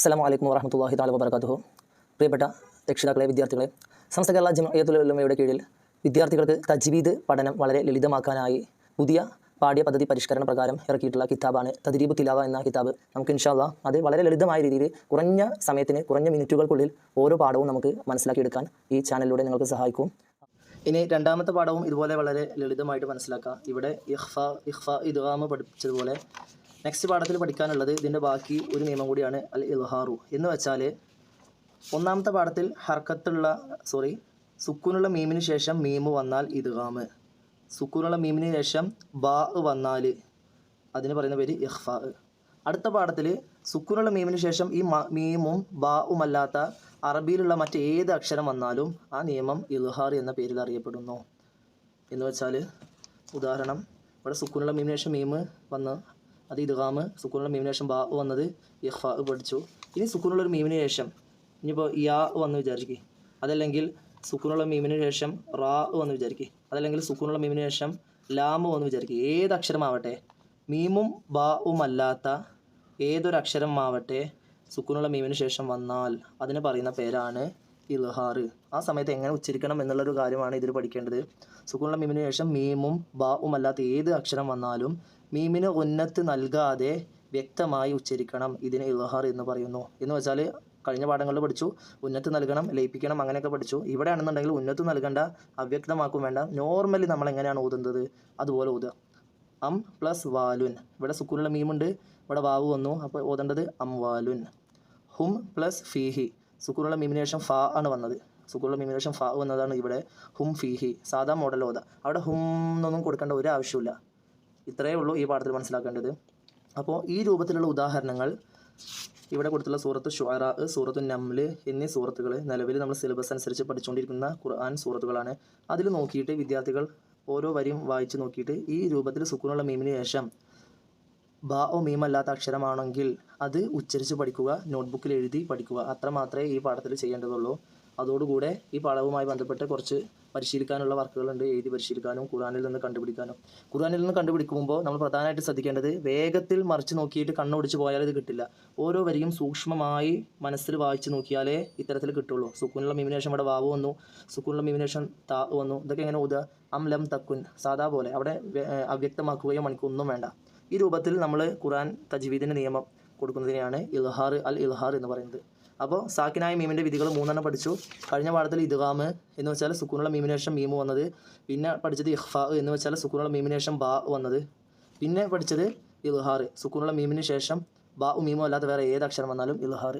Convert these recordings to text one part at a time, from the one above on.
അസ്സാം വലൈക്കും വാഹമത്തല്ലാഹി താല വബർക്കാത്തുഹു പ്രിയപ്പെട്ട രക്ഷിതാക്കളെ വിദ്യാർത്ഥികളെ സംസ്ഥ കേരള ജമയത്തുലമയുടെ കീഴിൽ വിദ്യാർത്ഥികൾക്ക് തജ്വീദ് പഠനം വളരെ ലളിതമാക്കാനായി പുതിയ പാഠ്യ പദ്ധതി പരിഷ്കരണ പ്രകാരം ഇറക്കിയിട്ടുള്ള കിതാബാണ് തദ്രീബ് തിലാവ എന്ന കിതാബ്. നമുക്ക് ഇൻഷാല്ല അത് വളരെ ലളിതമായ രീതിയിൽ കുറഞ്ഞ സമയത്തിന് കുറഞ്ഞ മിനിറ്റുകൾക്കുള്ളിൽ ഓരോ പാഠവും നമുക്ക് മനസ്സിലാക്കിയെടുക്കാൻ ഈ ചാനലിലൂടെ നിങ്ങൾക്ക് സഹായിക്കും. ഇനി രണ്ടാമത്തെ പാഠവും ഇതുപോലെ വളരെ ലളിതമായിട്ട് മനസ്സിലാക്കാം. ഇവിടെ ഇഹ്ഫ ഇഹ്ഫ ഇദ്ഗാമ് പഠിച്ചതുപോലെ നെക്സ്റ്റ് പാഠത്തിൽ പഠിക്കാനുള്ളത് ഇതിന്റെ ബാക്കി ഒരു നിയമം കൂടിയാണ് അൽ ഇൽഹാറു എന്ന് വെച്ചാൽ ഒന്നാമത്തെ പാഠത്തിൽ ഹർക്കത്തുള്ള സോറി സുക്കൂനുള്ള മീമിന് ശേഷം മീമ് വന്നാൽ ഇദ്ഗാമ് സുക്കൂനുള്ള മീമിന് ശേഷം ബാ വന്നാൽ അതിന് പറയുന്ന പേര് ഇഹ്ഫാ അടുത്ത പാഠത്തിൽ സുക്കൂനുള്ള മീമിന് ശേഷം ഈ മീമും ബാവും അല്ലാത്ത അറബിയിലുള്ള ഏത് അക്ഷരം വന്നാലും ആ നിയമം ഇൽഹാർ എന്ന പേരിൽ അറിയപ്പെടുന്നു. എന്ന് വെച്ചാൽ ഉദാഹരണം ഇവിടെ സുക്കൂനുള്ള മീമിന് ശേഷം മീമ് വന്ന് അത് ഇദ്ഗാമ് സുക്കൂനുള്ള മീമിന് ശേഷം ബാ വന്നത് ഇഹ്ഫ പഠിച്ചു. ഇനി സുക്കൂനുള്ള ഒരു മീമിന് ശേഷം ഇനിയിപ്പോൾ യാ വന്ന് വിചാരിക്കുക അതല്ലെങ്കിൽ സുക്കൂനുള്ള മീമിന് ശേഷം റാ വന്ന് വിചാരിക്കുക അതല്ലെങ്കിൽ സുക്കൂനുള്ള മീമിന് ശേഷം ലാമ് വന്ന് വിചാരിക്കുക ഏത് അക്ഷരമാവട്ടെ? മീമും ബാവും അല്ലാത്ത ഏതൊരു അക്ഷരമാവട്ടെ സുക്കൂനുള്ള മീമിന് ശേഷം വന്നാൽ അതിന് പറയുന്ന പേരാണ് ഇൽഹാറ്. ആ സമയത്ത് എങ്ങനെ ഉച്ചരിക്കണം എന്നുള്ളൊരു കാര്യമാണ് ഇതിൽ പഠിക്കേണ്ടത്. സുക്കൂനുള്ള മീമിന് ശേഷം മീമും ബാവും അല്ലാത്ത ഏത് അക്ഷരം വന്നാലും മീമിന് ഉന്നത്ത് നൽകാതെ വ്യക്തമായി ഉച്ചരിക്കണം ഇതിന് ഇൽഹാർ എന്ന് പറയുന്നു. എന്ന് വെച്ചാൽ കഴിഞ്ഞ പാഠങ്ങളിൽ പഠിച്ചു. ഉന്നത്ത് നൽകണം ലയിപ്പിക്കണം അങ്ങനെയൊക്കെ പഠിച്ചു. ഇവിടെ ആണെന്നുണ്ടെങ്കിൽ ഉന്നത്ത് നൽകേണ്ട അവ്യക്തമാക്കും വേണ്ട. നോർമലി നമ്മൾ എങ്ങനെയാണ് ഓതുന്നത് അതുപോലെ ഓതുക അം പ്ലസ് വാലുൻ. ഇവിടെ സുക്കൂനുള്ള മീമുണ്ട്. ഇവിടെ വാവ് വന്നു. അപ്പോൾ ഓതേണ്ടത് അം വാലുൻ. ഹും പ്ലസ് ഫീഹി. സുക്കൂനുള്ള മീമിന് ശേഷം ഫാ ആണ് വന്നത്. സുക്കൂറുള്ള ശേഷം ഫാ വന്നതാണ് ഇവിടെ ഹും ഫീഹി. സാധാ മോഡൽ ഓത അവിടെ ഹും എന്നൊന്നും കൊടുക്കേണ്ട ഒരു ആവശ്യമില്ല ഇത്രയേ ഉള്ളൂ ഈ പാഠത്തിൽ മനസ്സിലാക്കേണ്ടത്. അപ്പോൾ ഈ രൂപത്തിലുള്ള ഉദാഹരണങ്ങൾ ഇവിടെ കൊടുത്തുള്ള സൂറത്ത് ഷുഅറ സൂറത്ത് നംൽ എന്നീ സൂറത്തുകൾ നിലവിൽ നമ്മൾ സിലബസ് അനുസരിച്ച് പഠിച്ചുകൊണ്ടിരിക്കുന്ന ഖുർആൻ സൂറത്തുകളാണ്. അതിൽ നോക്കിയിട്ട് വിദ്യാർത്ഥികൾ ഓരോ വരിയും വായിച്ച് നോക്കിയിട്ട് ഈ രൂപത്തിൽ സുക്കൂനുള്ള മീമിന് ശേഷം ബാ ഓ മീമല്ലാത്ത അക്ഷരമാണെങ്കിൽ അത് ഉച്ചരിച്ച് പഠിക്കുക നോട്ട്ബുക്കിൽ എഴുതി പഠിക്കുക. അത്ര മാത്രമേ ഈ പാഠത്തിൽ ചെയ്യേണ്ടതുള്ളൂ. അതോടുകൂടെ ഈ പടവുമായി ബന്ധപ്പെട്ട് കുറച്ച് പരിശീലിക്കാനുള്ള വർക്കുകളുണ്ട്. എഴുതി പരിശീലിക്കാനും ഖുറാനിൽ നിന്ന് കണ്ടുപിടിക്കാനും. ഖുറാനിൽ നിന്ന് കണ്ടുപിടിക്കുമ്പോൾ നമ്മൾ പ്രധാനമായിട്ട് ശ്രദ്ധിക്കേണ്ടത് വേഗത്തിൽ മറിച്ച് നോക്കിയിട്ട് കണ്ണോടിച്ച് പോയാൽ ഇത് കിട്ടില്ല. ഓരോ വരിയും സൂക്ഷ്മമായി മനസ്സിൽ വായിച്ച് നോക്കിയാലേ ഇത്തരത്തിൽ കിട്ടുള്ളൂ. സുക്കൂനുള്ള മിമിനേഷൻ ഇവിടെ വാവ് വന്നു. സുക്കൂനുള്ള മിമിനേഷൻ താ വന്നു. ഇതൊക്കെ എങ്ങനെ ഉദ അം ലം തക്കുൻ. സാധാ പോലെ. അവിടെ അവ്യക്തമാക്കുകയോ മണിക്കൊന്നും വേണ്ട. ഈ രൂപത്തിൽ നമ്മൾ ഖുറാൻ തജ്വീദിന്റെ നിയമം കൊടുക്കുന്നതിനെയാണ് ഇൽഹാർ അൽ ഇൽഹാർ എന്ന് പറയുന്നത്. അപ്പോൾ സാക്കിനായ മീമിന്റെ വിധികൾ മൂന്നെണ്ണം പഠിച്ചു. കഴിഞ്ഞ പാഠത്തിൽ ഇദ്ഗാമ് എന്ന് വെച്ചാൽ സുക്കൂനുള്ള മീമിന് ശേഷം മീമ് വന്നത്. പിന്നെ പഠിച്ചത് ഇഹ്ഫാ എന്ന് വെച്ചാൽ സുക്കൂനുള്ള മീമിന് ശേഷം ബാ വന്നത്. പിന്നെ പഠിച്ചത് ഇൽഹാർ സുക്കൂനുള്ള മീമിന് ശേഷം ബാ മീമോ അല്ലാതെ വേറെ ഏത് അക്ഷരം വന്നാലും ഇൽഹാർ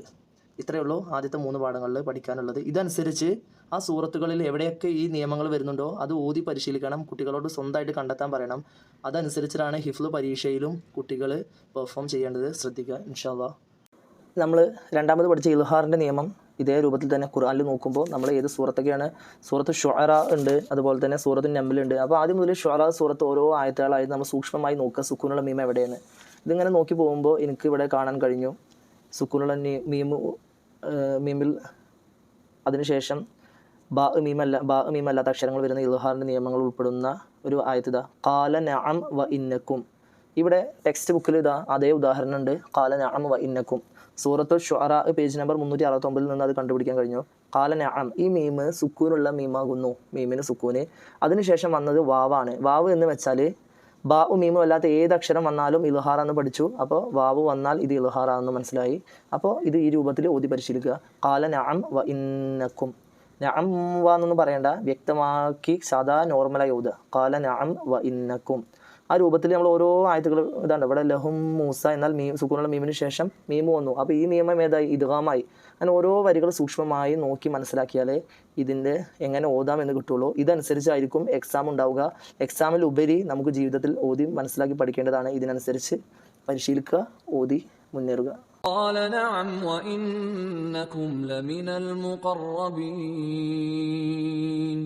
ഇത്രയേ ഉള്ളൂ ആദ്യത്തെ മൂന്ന് പാഠങ്ങളിൽ പഠിക്കാനുള്ളത്. ഇതനുസരിച്ച് ആ സൂറത്തുകളിൽ എവിടെയൊക്കെ ഈ നിയമങ്ങൾ വരുന്നുണ്ടോ അത് ഊതി പരിശീലിക്കണം. കുട്ടികളോട് സ്വന്തമായിട്ട് കണ്ടെത്താൻ പറയണം. അതനുസരിച്ചിട്ടാണ് ഹിഫ്ലു പരീക്ഷയിലും കുട്ടികൾ പെർഫോം ചെയ്യേണ്ടത്. ശ്രദ്ധിക്കുക. ഇൻഷാല്ലാ നമ്മൾ രണ്ടാമത് പഠിച്ച ഇൽഹാറിന്റെ നിയമം ഇതേ രൂപത്തിൽ തന്നെ ഖുർആനിൽ നോക്കുമ്പോൾ നമ്മൾ ഏത് സൂറത്തൊക്കെയാണ്? സൂറത്ത് ഷുഅറ ഉണ്ട് അതുപോലെ തന്നെ സൂറത്ത് നമ്പലുണ്ട് അപ്പോൾ ആദ്യം മുതൽ ഷുഅറ സൂറത്ത് ഓരോ ആയത്തുകളായിട്ട് നമ്മൾ സൂക്ഷ്മമായി നോക്കുക സുക്കൂനുള്ള മീമ എവിടെയാണ് ഇതിങ്ങനെ നോക്കി പോകുമ്പോൾ എനിക്ക് ഇവിടെ കാണാൻ കഴിഞ്ഞു. സുക്കൂനുള്ള മീമ് മീമിൽ അതിനുശേഷം ബാ മീമല്ല ബാ മീമല്ലാത്ത അക്ഷരങ്ങൾ വരുന്ന ഇൽഹാറിന്റെ നിയമങ്ങൾ ഉൾപ്പെടുന്ന ഒരു ആയത്തിത കാല നഅം വ ഇന്നക്കും. ഇവിടെ ടെക്സ്റ്റ് ബുക്കിൽ ഇതാ അതേ ഉദാഹരണം ഉണ്ട്. കാല നഅം വ ഇന്നക്കും. സൂറത്തു ഷുഅറ പേജ് നമ്പർ മുന്നൂറ്റി അറുപത്തൊമ്പതിൽ നിന്ന് അത് കണ്ടുപിടിക്കാൻ കഴിഞ്ഞു. കാലന നഅം ഈ മീമ് സുക്കൂനുള്ള മീമാകുന്നു. മീമിന് സുക്കൂന്. അതിനുശേഷം വന്നത് വാവാണ്. വാവ് എന്ന് വെച്ചാൽ ബാവു മീമും അല്ലാത്ത ഏത് അക്ഷരം വന്നാലും ഇൽഹാറാന്ന് പഠിച്ചു. അപ്പോൾ വാവ് വന്നാൽ ഇത് ഇലുഹാറാന്ന് മനസ്സിലായി. അപ്പോൾ ഇത് ഈ രൂപത്തിൽ ഓതി പരിശീലിക്കുക. കാല നഅം വ ഇന്നക്കും. നഅം വ എന്നൊന്നും പറയണ്ട. വ്യക്തമാക്കി സാധാ നോർമലായി ഓതുക. കാല നഅം വ ഇന്നക്കും. ആ രൂപത്തിൽ നമ്മൾ ഓരോ ആയത്തുകൾ ഇതാണ് ഇവിടെ ലഹും മൂസ എന്നാൽ മീ സുക്കൂനുള്ള മീമിന് ശേഷം മീമ് വന്നു അപ്പോൾ ഈ നിയമം ഏതായി ഇദ്ഗാമായി അങ്ങനെ ഓരോ വരികൾ സൂക്ഷ്മമായി നോക്കി മനസ്സിലാക്കിയാലേ ഇതിൻ്റെ എങ്ങനെ ഓതാം എന്ന് കിട്ടുള്ളൂ ഇതനുസരിച്ചായിരിക്കും എക്സാം ഉണ്ടാവുക എക്സാമിൽ ഉപരി നമുക്ക് ജീവിതത്തിൽ ഓതി മനസ്സിലാക്കി പഠിക്കേണ്ടതാണ് ഇതിനനുസരിച്ച് പരിശീലിക്കുക ഓതി മുന്നേറുക قال نعم وإنكم لمن المقربين